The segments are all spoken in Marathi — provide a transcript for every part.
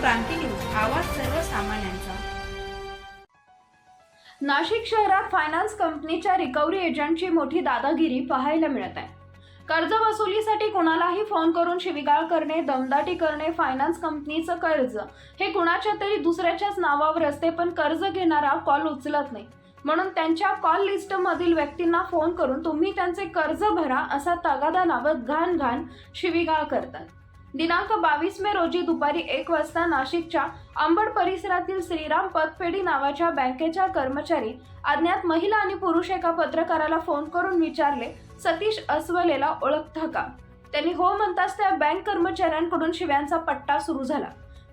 क्रांती न्यूज आवाज सर्वसामान्यांचा. नाशिक शहरात फायनान्स कंपनीच्या रिकव्हरी एजंटची मोठी दादागिरी पाहायला मिळत आहे. कर्ज वसुलीसाठी कुणालाही फोन करून शिविगाळ करणे दमदाटी करणे फायनान्स कंपनीचं कर्ज हे कुणाच्या तरी दुसऱ्याच्याच नावावर असते पण कर्ज घेणारा कॉल उचलत नाही. म्हणून त्यांच्या कॉल लिस्टमधील व्यक्तींना फोन करून तुम्ही त्यांचे कर्ज भरा असा तगादा नावत घाण घाण शिविगाळ करतात. दिनांक बावीस मे रोजी दुपारी एक वाजता नाशिकच्या अंबड परिसरातील श्रीराम पतपेढी नावाच्या बँकेच्या कर्मचारी अज्ञात महिला आणि पुरुष एका पत्रकाराला फोन करून विचारले सतीश अस्वलेला ओळखता का? त्यांनी हो म्हणताच त्या बँक कर्मचाऱ्यांकडून शिव्यांचा पट्टा सुरू झाला.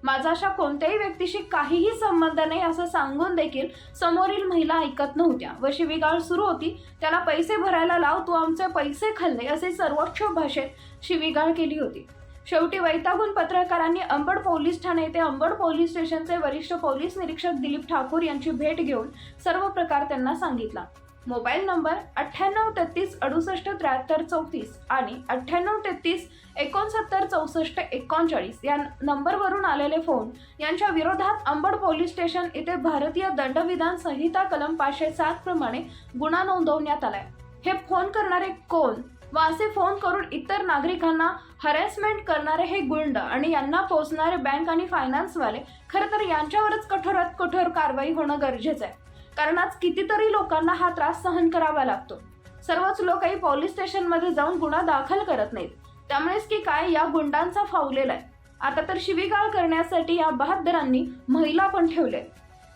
माझा अशा कोणत्याही व्यक्तीशी काहीही संबंध नाही असं सांगून देखील समोरील महिला ऐकत नव्हत्या व शिवीगाळ सुरू होती त्याला पैसे भरायला लाव तू आमचे पैसे खाल्ले असे सर्वोच्च भाषेत शिवीगाळ केली होती. शेवटी वैतागून पत्रकारांनी अंबड पोलीस ठाणे येथे अंबड पोलीस स्टेशनचे वरिष्ठ पोलीस निरीक्षक दिलीप ठाकूर यांची भेट घेऊन सर्व प्रकार त्यांना सांगितला. मोबाईल नंबर अठ्ठ्याण्णव तेहतीस अडुसष्ट त्र्याहत्तर चौतीस आणि अठ्ठ्याण्णव तेहतीस एकोणसत्तर चौसष्ट एकोणचाळीस या नंबरवरून आलेले फोन यांच्या विरोधात अंबड पोलीस स्टेशन येथे भारतीय दंडविधान संहिता कलम पाचशे सात प्रमाणे गुन्हा नोंदवण्यात आलाय. हे फोन करणारे कोण व असे फोन करून इतर नागरिकांना हरॅसमेंट करणारे हे गुंड आणि यांना पोचणारे बँक आणि फायनान्सवाले खरं तर यांच्यावरच कठोरात कठोर कारवाई होणं गरजेचं आहे. कारण आज कितीतरी लोकांना हा त्रास सहन करावा लागतो. सर्वच लोकही पोलीस स्टेशनमध्ये जाऊन गुन्हा दाखल करत नाहीत. त्यामुळेच की काय या गुंडांचा फावलेला आहे. आता तर शिवीगाळ करण्यासाठी या बहादरांनी महिला पण ठेवले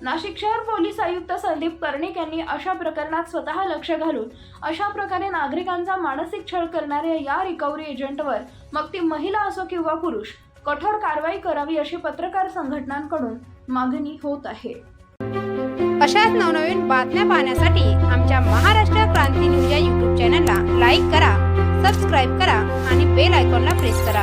नाशिक शहर पोलीस आयुक्त संदीप कर्णिक यांनी अशा प्रकरणात स्वतः लक्ष घालून अशा प्रकारे नागरिकांचा मानसिक छळ करणाऱ्या या रिकव्हरी एजंटवर मग ती महिला असो किंवा पुरुष कठोर कारवाई करावी अशी पत्रकार संघटनांकडून मागणी होत आहे. अशाच नवनवीन बातम्या पाहण्यासाठी आमच्या महाराष्ट्र क्रांती न्यूज या यूट्यूब चॅनलला लाईक करा सबस्क्राईब करा आणि बेल आयकॉनला प्रेस करा.